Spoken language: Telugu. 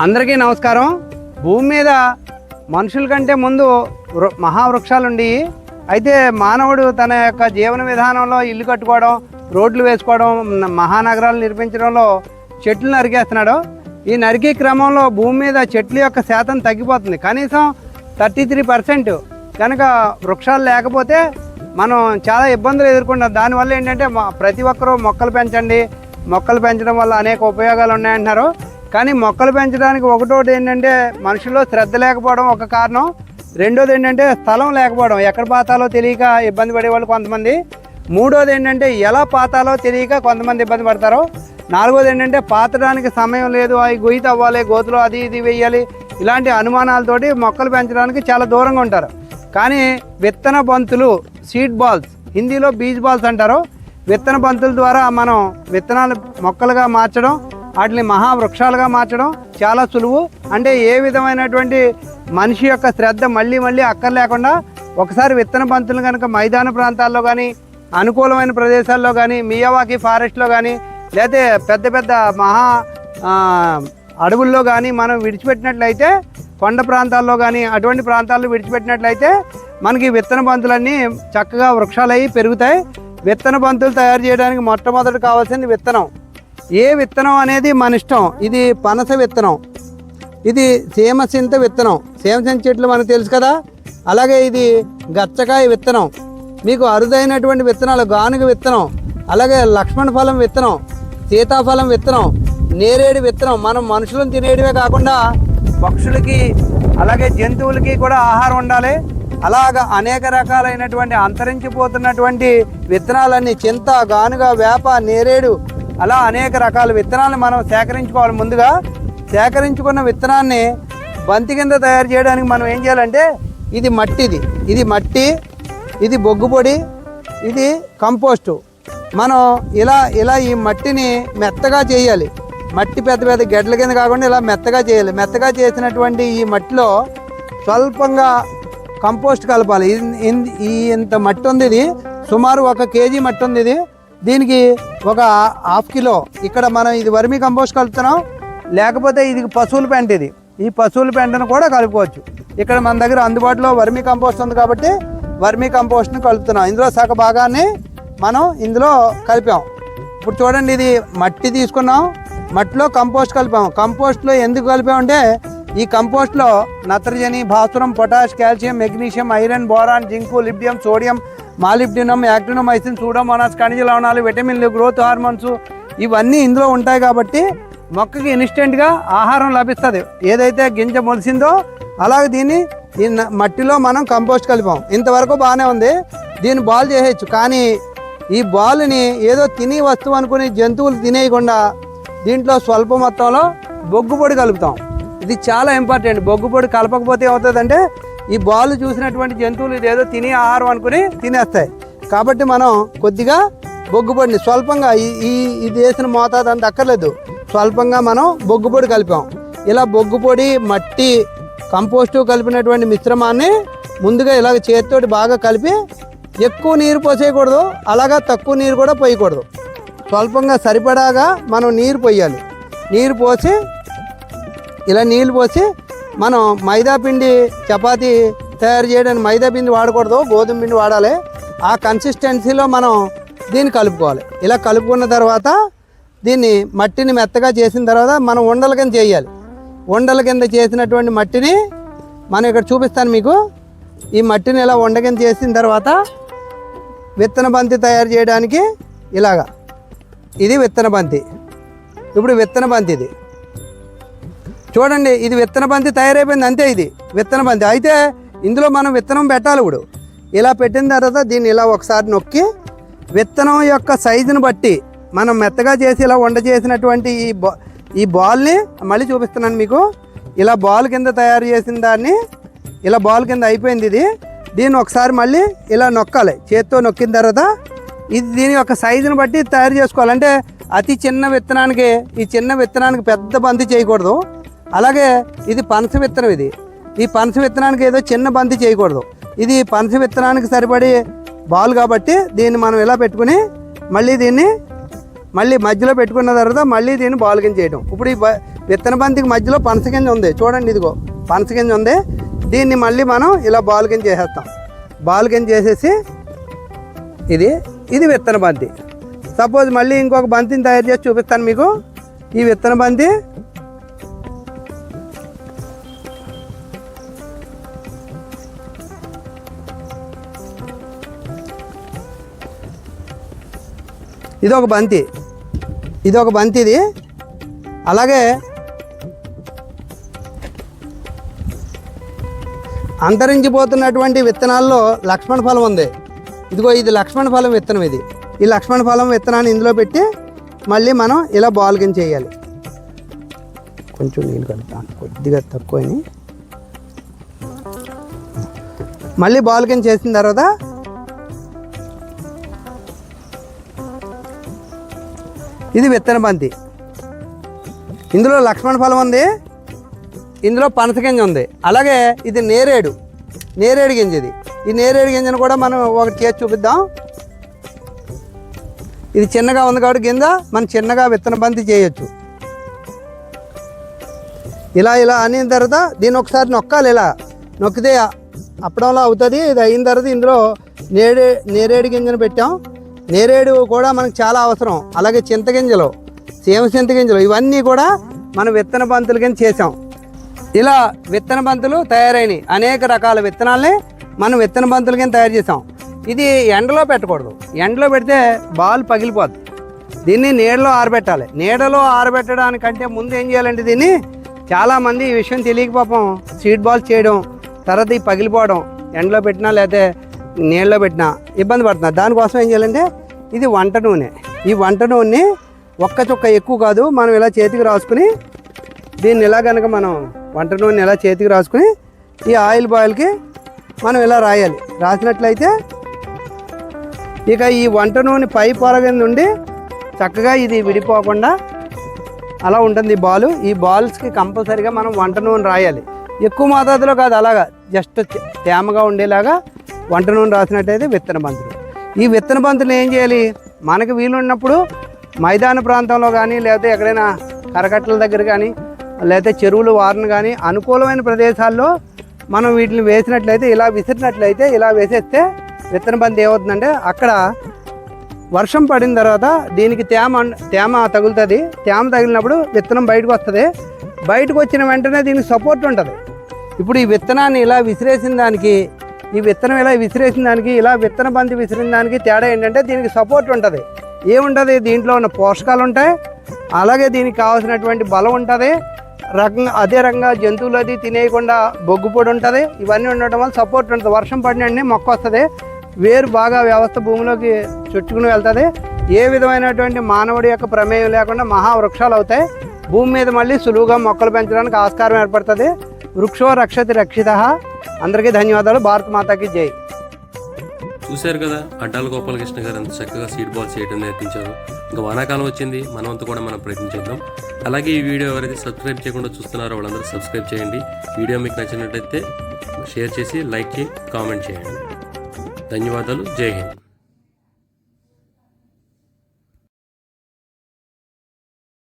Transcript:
అందరికీ నమస్కారం. భూమి మీద మనుషుల కంటే ముందు వృ- మహావృక్షాలు ఉండి అయితే మానవుడు తన యొక్క జీవన విధానంలో ఇల్లు కట్టుకోవడం రోడ్లు వేసుకోవడం మహానగరాలు నిర్మించడంలో చెట్లు నరికేస్తున్నాడు. ఈ నరికే క్రమంలో భూమి మీద చెట్ల యొక్క శాతం తగ్గిపోతుంది. కనీసం థర్టీ త్రీ పర్సెంట్ కనుక వృక్షాలు లేకపోతే మనం చాలా ఇబ్బందులు ఎదుర్కొంటాం. దానివల్ల ఏంటంటే మా- ప్రతి ఒక్కరూ మొక్కలు పెంచండి. మొక్కలు పెంచడం వల్ల అనేక ఉపయోగాలు ఉన్నాయంటున్నారు కానీ మొక్కలు పెంచడానికి ఒకటోటి ఏంటంటే మనుషుల్లో శ్రద్ధ లేకపోవడం ఒక కారణం. రెండోది ఏంటంటే స్థలం లేకపోవడం. ఎక్కడ పాతాలో తెలియక ఇబ్బంది పడే వాళ్ళు కొంతమంది. మూడోది ఏంటంటే ఎలా పాతాలో తెలియక కొంతమంది ఇబ్బంది పడతారు. నాలుగోది ఏంటంటే పాతడానికి సమయం లేదు. అవి గొయ్యి తవ్వాలి గోతులు అది ఇది వేయాలి. ఇలాంటి అనుమానాలతోటి మొక్కలు పెంచడానికి చాలా దూరంగా ఉంటారు. కానీ విత్తన బంతులు సీడ్ బాల్స్ హిందీలో బీజ్ బాల్స్ అంటారు. విత్తన బంతుల ద్వారా మనం విత్తనాలు మొక్కలుగా మార్చడం వాటిని మహావృక్షాలుగా మార్చడం చాలా సులువు. అంటే ఏ విధమైనటువంటి మనిషి యొక్క శ్రద్ధ మళ్ళీ మళ్ళీ అక్కర్లేకుండా ఒకసారి విత్తన బంతులు కనుక మైదాన ప్రాంతాల్లో కానీ అనుకూలమైన ప్రదేశాల్లో కానీ మియావాకి ఫారెస్ట్లో కానీ లేకపోతే పెద్ద పెద్ద మహా అడవుల్లో కానీ మనం విడిచిపెట్టినట్లయితే కొండ ప్రాంతాల్లో కానీ అటువంటి ప్రాంతాల్లో విడిచిపెట్టినట్లయితే మనకి విత్తన పంతులన్నీ చక్కగా వృక్షాలయ్యి పెరుగుతాయి. విత్తన బంతులు తయారు చేయడానికి మొట్టమొదటి కావాల్సింది విత్తనం. ఏ విత్తనం అనేది మన ఇష్టం? ఇది పనస విత్తనం. ఇది సీమసింత విత్తనం. సీమసింత చెట్లు మనకు తెలుసు కదా? అలాగే ఇది గచ్చకాయ విత్తనం. మీకు అరుదైనటువంటి విత్తనాలు గానుగ విత్తనం అలాగే లక్ష్మణ ఫలం విత్తనం సీతాఫలం విత్తనం నేరేడు విత్తనం. మనం మనుషులను తినేటివే కాకుండా పక్షులకి అలాగే జంతువులకి కూడా ఆహారం ఉండాలి. అలాగ అనేక రకాలైనటువంటి అంతరించిపోతున్నటువంటి విత్తనాలన్నీ చింత గానుగ వేప నేరేడు అలా అనేక రకాల విత్తనాలను మనం సేకరించుకోవాలి. ముందుగా సేకరించుకున్న విత్తనాన్ని బంతి కింద తయారు చేయడానికి మనం ఏం చేయాలంటే ఇది మట్టిది ఇది. మట్టి ఇది బొగ్గు పొడి ఇది కంపోస్టు. మనం ఇలా ఇలా ఈ మట్టిని మెత్తగా చేయాలి. మట్టి పెద్ద పెద్ద గడ్డల కింద కాకుండా ఇలా మెత్తగా చేయాలి. మెత్తగా చేసినటువంటి ఈ మట్టిలో స్వల్పంగా కంపోస్ట్ కలపాలి. ఇన్- ఈ ఇంత మట్టి ఉంది ఇది. సుమారు ఒక కేజీ మట్టి ఉంది ఇది. దీనికి ఒక హాఫ్ కిలో. ఇక్కడ మనం ఇది వర్మి కంపోస్ట్ కలుపుతున్నాం. లేకపోతే ఇది పశువుల పెంట ఇది. ఈ పశువుల పెంటను కూడా కలుపుకోవచ్చు. ఇక్కడ మన దగ్గర అందుబాటులో వర్మి కంపోస్ట్ ఉంది కాబట్టి వర్మి కంపోస్ట్ని కలుపుతున్నాం. ఇందులో సగ భాగాన్ని మనం ఇందులో కలిపాం. ఇప్పుడు చూడండి ఇది మట్టి తీసుకున్నాం. మట్టిలో కంపోస్ట్ కలిపాం. కంపోస్ట్లో ఎందుకు కలిపామంటే ఈ కంపోస్ట్లో నత్రజని భాస్వరం potash calcium magnesium iron boron zinc లిబియం sodium molybdenum actinomycin pseudomonas ఖనిజ లవణాలు విటమిన్లు గ్రోత్ హార్మోన్స్ ఇవన్నీ ఇందులో ఉంటాయి కాబట్టి మొక్కకి ఇన్స్టెంట్గా ఆహారం లభిస్తుంది. ఏదైతే గింజ మొలిసిందో అలాగే దీన్ని ఈ మట్టిలో మనం కంపోస్ట్ కలిపాం. ఇంతవరకు బాగానే ఉంది. దీన్ని బాల్ చేసేయచ్చు. కానీ ఈ బాల్ని ఏదో తిని వస్తువు అనుకుని జంతువులు తినేయకుండా దీంట్లో స్వల్ప మొత్తంలో బొగ్గు పొడి కలుపుతాం. ఇది చాలా ఇంపార్టెంట్. బొగ్గు పొడి కలపకపోతే ఏమవుతుందంటే ఈ బాల్ చూసినటువంటి జంతువులు ఇదేదో తినే ఆహారం అనుకుని తినేస్తాయి. కాబట్టి మనం కొద్దిగా బొగ్గుపొడిని స్వల్పంగా ఈ ఈ ఇది వేసిన మోతాదు అంత అక్కర్లేదు. స్వల్పంగా మనం బొగ్గుపొడి కలిపాం. ఇలా బొగ్గుపొడి మట్టి కంపోస్టు కలిపినటువంటి మిశ్రమాన్ని ముందుగా ఇలాగ చేతితోటి బాగా కలిపి ఎక్కువ నీరు పోసేయకూడదు అలాగా తక్కువ నీరు కూడా పోయకూడదు. స్వల్పంగా సరిపడాగా మనం నీరు పోయాలి. నీరు పోసి ఇలా నీళ్ళు పోసి మనం మైదా పిండి చపాతీ తయారు చేయడానికి మైదా పిండి వాడకూడదు గోధుమ పిండి వాడాలి. ఆ కన్సిస్టెన్సీలో మనం దీన్ని కలుపుకోవాలి. ఇలా కలుపుకున్న తర్వాత దీన్ని మట్టిని మెత్తగా చేసిన తర్వాత మనం ఉండల కింద చేయాలి. ఉండల కింద చేసినటువంటి మట్టిని మనం ఇక్కడ చూపిస్తాను మీకు. ఈ మట్టిని ఇలా ఉండ కింద చేసిన తర్వాత విత్తన బంతి తయారు చేయడానికి ఇలాగా. ఇది విత్తన బంతి. ఇప్పుడు విత్తన బంతి ఇది. చూడండి ఇది విత్తన బంతి తయారైపోయింది అంతే ఇది విత్తన బంతి. అయితే ఇందులో మనం విత్తనం పెట్టాలి ఇప్పుడు. ఇలా పెట్టిన తర్వాత దీన్ని ఇలా ఒకసారి నొక్కి విత్తనం యొక్క సైజుని బట్టి మనం మెత్తగా చేసి ఇలా వండ చేసినటువంటి ఈ బా ఈ బాల్ని మళ్ళీ చూపిస్తున్నాను మీకు. ఇలా బాల్ కింద తయారు చేసిన దాన్ని ఇలా బాల్ కింద అయిపోయింది ఇది. దీన్ని ఒకసారి మళ్ళీ ఇలా నొక్కాలి చేత్తో నొక్కిన తర్వాత. ఇది దీని యొక్క సైజుని బట్టి తయారు చేసుకోవాలి. అంటే అతి చిన్న విత్తనానికి ఈ చిన్న విత్తనానికి పెద్ద బంతి చేయకూడదు. అలాగే ఇది పనస విత్తనం ఇది. ఈ పనస విత్తనానికి ఏదో చిన్న బంతి చేయకూడదు. ఇది పనస విత్తనానికి సరిపడి బాల్ కాబట్టి దీన్ని మనం ఇలా పెట్టుకుని మళ్ళీ దీన్ని మళ్ళీ మధ్యలో పెట్టుకున్న తర్వాత మళ్ళీ దీన్ని బాల్ కింద చేయడం ఇప్పుడు ఈ విత్తన బంతికి మధ్యలో పనస గింజ ఉంది. చూడండి ఇదిగో పనస గింజ ఉంది. దీన్ని మళ్ళీ మనం ఇలా బాల్ కింద చేసేస్తాం. బాల్ కింద చేసేసి ఇది ఇది విత్తన బంతి. సపోజ్ మళ్ళీ ఇంకొక బంతిని తయారు చేసి చూపిస్తాను మీకు. ఈ విత్తన బంతి ఇది ఒక బంతి. ఇది ఒక బంతి ఇది అలాగే అంతరించిపోతున్నటువంటి విత్తనాల్లో లక్ష్మణ ఫలం ఉంది. ఇదిగో ఇది లక్ష్మణ ఫలం విత్తనం ఇది. ఈ లక్ష్మణ ఫలం విత్తనాన్ని ఇందులో పెట్టి మళ్ళీ మనం ఇలా బాల్ చేయాలి. కొంచెం నీళ్ళు కలుపుతాను. కొద్దిగా తక్కువని మళ్ళీ బాల్ చేసిన తర్వాత ఇది విత్తన బంతి. ఇందులో లక్ష్మణ ఫలం ఉంది. ఇందులో పనస గింజ ఉంది. అలాగే ఇది నేరేడు. నేరేడు గింజ ఇది. ఈ నేరేడు గింజను కూడా మనం ఒకటి చేసి చూపిద్దాం. ఇది చిన్నగా ఉంది కాబట్టి గింజ మనం చిన్నగా విత్తన బంతి చేయొచ్చు. ఇలా ఇలా అనిన తర్వాత దీన్ని ఒకసారి నొక్కాలి ఇలా. నొక్కితే అప్పడంలో అవుతుంది. ఇది అయిన తర్వాత ఇందులో నేరే నేరేడు గింజను పెట్టాం. నేరేడు కూడా మనకు చాలా అవసరం. అలాగే చింతగింజలు సేమ చింతగింజలు ఇవన్నీ కూడా మనం విత్తన బంతులు కింద చేసాం ఇలా విత్తన బంతులు తయారైనవి అనేక రకాల విత్తనాలని మనం విత్తన బంతులు కింద తయారు చేసాం ఇది ఎండలో పెట్టకూడదు. ఎండలో పెడితే బాల్ పగిలిపోద్ది. దీన్ని నీడలో ఆరబెట్టాలి. నీడలో ఆరబెట్టడానికంటే ముందు ఏం చేయాలంటే దీన్ని చాలామంది ఈ విషయం తెలియకపోపం సీడ్ బాల్ చేయడం తర్వాత ఈ పగిలిపోవడం ఎండలో పెట్టినా లేకపోతే నీళ్ళలో పెట్టినా ఇబ్బంది పడుతున్నా. దానికోసం ఏం చేయాలంటే ఇది వంట నూనె. ఈ వంట నూనె ఒక్క చుక్క ఎక్కువ కాదు మనం ఇలా చేతికి రాసుకుని దీన్ని ఇలా కనుక మనం వంట నూనె ఇలా చేతికి రాసుకుని ఈ ఆయిల్ బాయిల్కి మనం ఇలా రాయాలి. రాసినట్లయితే ఇక ఈ వంట నూనె పై పొర నుండి ఉండి చక్కగా ఇది విడిపోకుండా అలా ఉంటుంది ఈ బాల్. ఈ బాల్స్కి కంపల్సరీగా మనం వంట నూనె రాయాలి. ఎక్కువ మోతాదులో కాదు అలాగా జస్ట్ తేమగా ఉండేలాగా వంట నూనె రాసినట్టయితే విత్తన బంతులు. ఈ విత్తన బంతులు ఏం చేయాలి? మనకు వీలున్నప్పుడు మైదాన ప్రాంతంలో కానీ లేకపోతే ఎక్కడైనా కరకట్టల దగ్గర కానీ లేకపోతే చెరువులు వారిని కానీ అనుకూలమైన ప్రదేశాల్లో మనం వీటిని వేసినట్లయితే ఇలా విసిరినట్లయితే ఇలా వేసేస్తే విత్తన బంతి ఏమవుతుందంటే అక్కడ వర్షం పడిన తర్వాత దీనికి తేమ తేమ తగులుతుంది. తేమ తగిలినప్పుడు విత్తనం బయటకు వస్తుంది. బయటకు వచ్చిన వెంటనే దీనికి సపోర్ట్ ఉంటుంది. ఇప్పుడు ఈ విత్తనాన్ని ఇలా విసిరేసిన దానికి ఈ విత్తనం ఇలా విసిరేసిన దానికి ఇలా విత్తన బంతి విసిరిన దానికి తేడా ఏంటంటే దీనికి సపోర్ట్ ఉంటుంది. ఏముంటుంది? దీంట్లో ఉన్న పోషకాలు ఉంటాయి. అలాగే దీనికి కావాల్సినటువంటి బలం ఉంటుంది. రకంగా అదే రకంగా జంతువులు అది తినేయకుండా బొగ్గు పొడి ఉంటుంది. ఇవన్నీ ఉండటం వల్ల సపోర్ట్ ఉంటుంది. వర్షం పడిన మొక్క వస్తుంది. వేరు బాగా వ్యవస్థ భూమిలోకి చుట్టుకుని వెళ్తుంది. ఏ విధమైనటువంటి మానవుడి యొక్క ప్రమేయం లేకుండా మహావృక్షాలు అవుతాయి. భూమి మీద మళ్ళీ సులువుగా మొక్కలు పెంచడానికి ఆస్కారం ఏర్పడుతుంది. వృక్షో రక్షతి రక్షిత. అందరికీ ధన్యవాదాలు. భారత మాతాకి జై. చూశారు కదా అడ్డాల గోపాలకృష్ణ గారు అంత చక్కగా సీడ్ బాల్ చేయడం నేర్పించారు. ఇంకా వానాకాలం వచ్చింది మనమంతా కూడా మనం ప్రయత్నించేద్దాం అలాగే ఈ వీడియో ఎవరైతే సబ్స్క్రైబ్ చేయకుండా చూస్తున్నారో వాళ్ళందరూ సబ్స్క్రైబ్ చేయండి. వీడియో మీకు నచ్చినట్టయితే షేర్ చేసి లైక్ చేయి కామెంట్ చేయండి. ధన్యవాదాలు. జై హింద్.